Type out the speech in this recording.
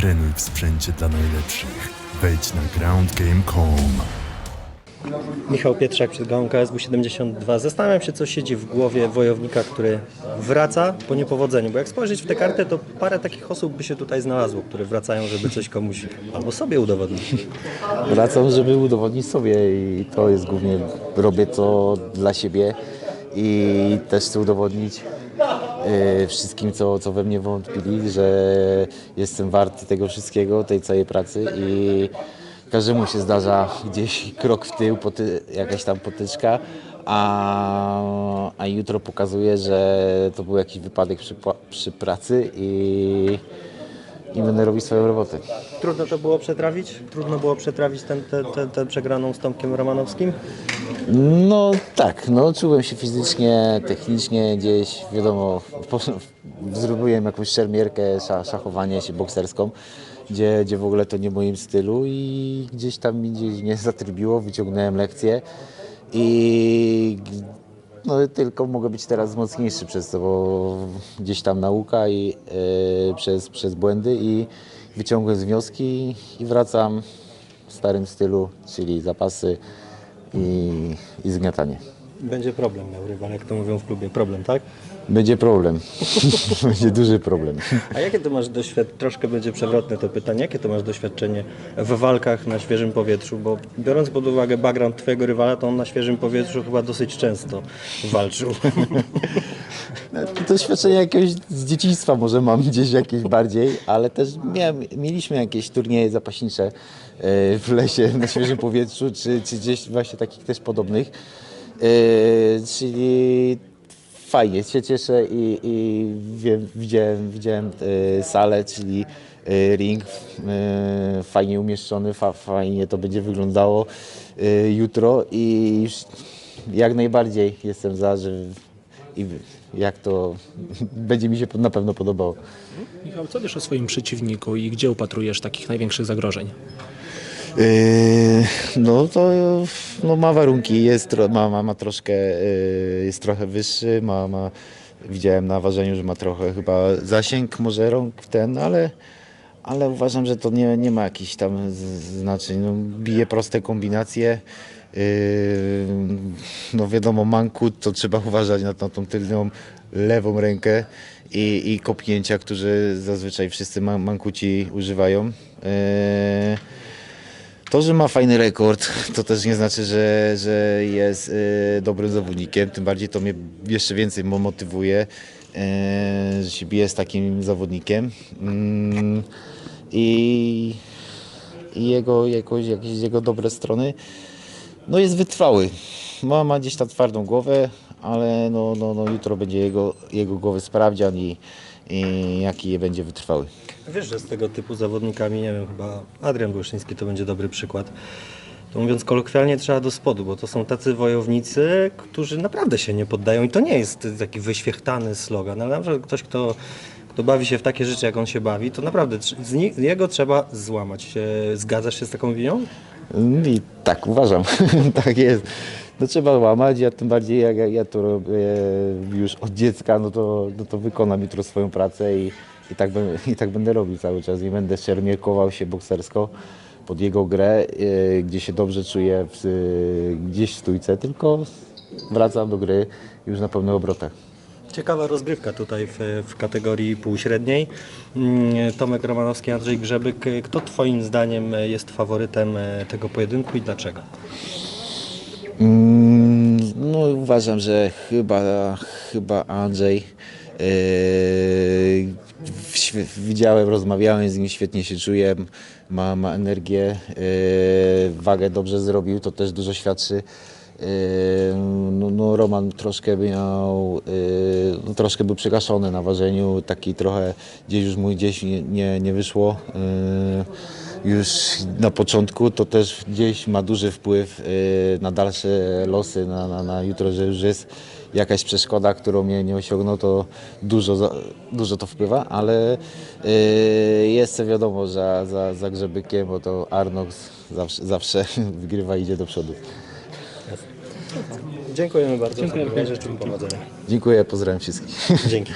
Trenuj w sprzęcie dla najlepszych. Wejdź na groundgame.com. Michał Pietrzak przed gałą KSW 72. Zastanawiam się, co siedzi w głowie wojownika, który wraca po niepowodzeniu. Bo jak spojrzeć w tę kartę, to parę takich osób by się tutaj znalazło, które wracają, żeby coś komuś albo sobie udowodnić. Wracam, żeby udowodnić sobie i to jest głównie, robię to dla siebie i też chcę udowodnić wszystkim, co, co we mnie wątpili, że jestem warty tego wszystkiego, tej całej pracy i każdemu się zdarza gdzieś krok w tył, poty, jakaś tam potyczka, a, a jutro pokazuje, że to był jakiś wypadek przy, przy pracy i, i będę robić swoją robotę. Trudno to było przetrawić? Trudno było przetrawić tę ten, ten, ten przegraną z Tomkiem Romanowskim? No tak, no czułem się fizycznie, technicznie gdzieś, wiadomo, po, zrobiłem jakąś szermierkę, sza, szachowanie się bokserską, gdzie, gdzie w ogóle to nie moim stylu i gdzieś tam mi gdzieś mnie zatrybiło, wyciągnąłem lekcję i no tylko mogę być teraz mocniejszy przez to, bo gdzieś tam nauka i e, przez, przez błędy i wyciągłem z wnioski i wracam w starym stylu, czyli zapasy i, i zgniatanie. Będzie problem miał rywal, jak to mówią w klubie. Problem, tak? Będzie problem. Będzie duży problem. A jakie to masz doświadczenie, troszkę będzie przewrotne to pytanie, jakie to masz doświadczenie w walkach na świeżym powietrzu, bo biorąc pod uwagę background twojego rywala, to on na świeżym powietrzu chyba dosyć często walczył. Doświadczenie jakiegoś z dzieciństwa może mam gdzieś jakieś bardziej, ale też miałem, mieliśmy jakieś turnieje zapaśnicze e, w lesie, na świeżym powietrzu, czy, czy gdzieś właśnie takich też podobnych. E, Czyli fajnie, się cieszę i, i wiem, widziałem, widziałem e, salę, czyli ring fajnie umieszczony, fa, fajnie to będzie wyglądało jutro i już jak najbardziej jestem za, że i jak to będzie mi się na pewno podobało. Michał, co wiesz o swoim przeciwniku i gdzie upatrujesz takich największych zagrożeń? Yy, no to no ma warunki, jest, ma, ma, ma troszkę, yy, jest trochę wyższy, ma, ma, widziałem na ważeniu, że ma trochę chyba zasięg, może rąk w ten, ale, ale uważam, że to nie, nie ma jakichś tam znaczeń. No, bije proste kombinacje. Yy, no wiadomo, mankut to trzeba uważać na, na tą tylną lewą rękę i, i kopnięcia, które zazwyczaj wszyscy man, mankuci używają. Yy, to, że ma fajny rekord, to też nie znaczy, że, że jest y, dobrym zawodnikiem. Tym bardziej to mnie jeszcze więcej mo- motywuje, y, że się bije z takim zawodnikiem. Mm, I, jego, jego, jakieś jego dobre strony. No jest wytrwały. Ma, ma gdzieś tam twardą głowę, ale no, no, no jutro będzie jego, jego głowy sprawdzian i, i jaki będzie wytrwały. Wiesz, że z tego typu zawodnikami, nie wiem, chyba Adrian Błyszyński to będzie dobry przykład. To mówiąc kolokwialnie, trzeba do spodu, bo to są tacy wojownicy, którzy naprawdę się nie poddają i to nie jest taki wyświechtany slogan, ale na ktoś, kto, kto bawi się w takie rzeczy, jak on się bawi, to naprawdę z ni- jego trzeba złamać. E, Zgadzasz się z taką winią? I tak uważam, tak jest. No trzeba łamać, ja tym bardziej jak ja, ja to robię już od dziecka, no to, no to wykonam jutro swoją pracę i, i, tak, będę, i tak będę robił cały czas. Nie będę szermierkował się boksersko pod jego grę, e, gdzie się dobrze czuję w, e, gdzieś w stójce, tylko wracam do gry już na pełnych obrotach. Ciekawa rozgrywka tutaj w, w kategorii półśredniej. Mm, Tomek Romanowski, Andrzej Grzebyk. Kto Twoim zdaniem jest faworytem tego pojedynku i dlaczego? Mm, No uważam, że chyba, chyba Andrzej. Yy, widziałem, rozmawiałem z nim, świetnie się czuję, ma, ma energię, yy, wagę dobrze zrobił, to też dużo świadczy. Yy, no, no Roman troszkę miał, no, troszkę był przegaszony na ważeniu, taki trochę gdzieś już mu gdzieś nie, nie, nie wyszło. Już na początku to też gdzieś ma duży wpływ yy, na dalsze losy, na, na, na jutro, że już jest jakaś przeszkoda, którą mnie nie osiągnął, to dużo, dużo to wpływa, ale yy, jest wiadomo, że za, za, za Grzebykiem, bo to Arnox zawsze, zawsze wygrywa i idzie do przodu. Dziękujemy bardzo. Dziękuję. Życzę powodzenia. Dziękuję, pozdrawiam wszystkich. Dzięki.